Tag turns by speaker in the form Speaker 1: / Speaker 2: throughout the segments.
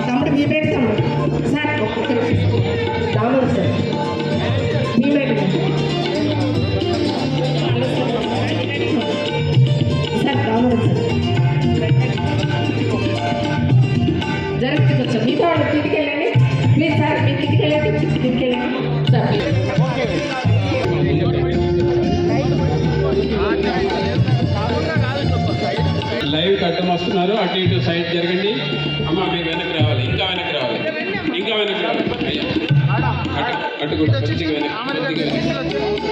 Speaker 1: తమ్ముడు మీ పేరు తమ్ముడు సార్ దామోదర్ సార్. మీ పేరు సార్ దామోదర్ సార్. జరుగుతుంది కొంచెం మిగతా వాళ్ళు తిరిగి వెళ్ళండి ప్లీజ్ సార్ మీరు తిరిగి వెళ్ళండి తిరిగి వెళ్ళండి సార్
Speaker 2: లైవ్ కట్టం వస్తున్నారు. అటు ఇటు సైడ్ జరగండి. అమ్మ మీరు వెనక్కి రావాలి. ఇంకా వెనక్కి రావాలి. ఇంకా వెనక్కి రావాలి. అటు కూడా కొద్దిగా వెనక్కి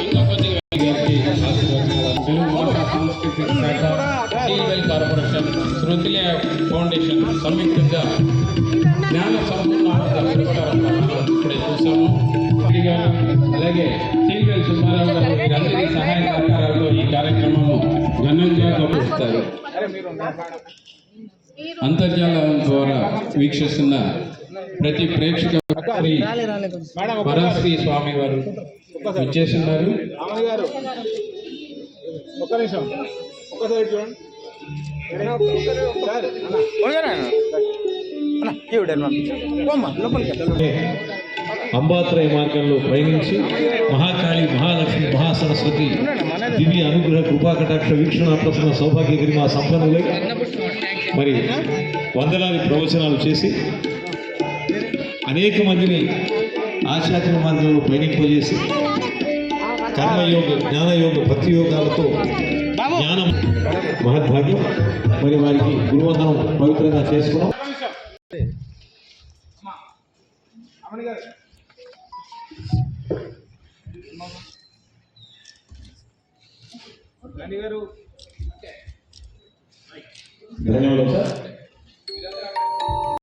Speaker 2: ఇంకా కొద్దిగా కార్పొరేషన్ శృతిలయ ఫౌండేషన్ సంయుక్తంగా జ్ఞాన సంపూర్ణ పురస్కారం ఇప్పుడే చూసాము అలాగే ఘనంగా గమనిస్తారు అంతర్జాలం ద్వారా వీక్షిస్తున్న ప్రతి ప్రేక్షక శ్రీ పరాశ్రీ స్వామి వారు వచ్చేస్తున్నారు.
Speaker 3: ఒక్క నిమిషం. ఒక్కసారి చూడండి. సార్
Speaker 4: అంబాత్రయ మార్గంలో పయనించి మహాకాళి మహాలక్ష్మి మహాసరస్వతి దివ్య అనుగ్రహ కృపాకటాక్ష వీక్షణ ప్రసన్న సౌభాగ్య గిరిమా సంపన్నులై మరి వందలాది ప్రవచనాలు చేసి అనేక మందిని ఆధ్యాత్మిక మార్గంలో పయనింపజేసి కర్మయోగ జ్ఞానయోగ భక్తి యోగాలతో జ్ఞానం మహద్భాగ్యం మరి వారికి గురువందనం పవిత్రంగా చేసుకున్నాం ధన్యవాదాలు సార్.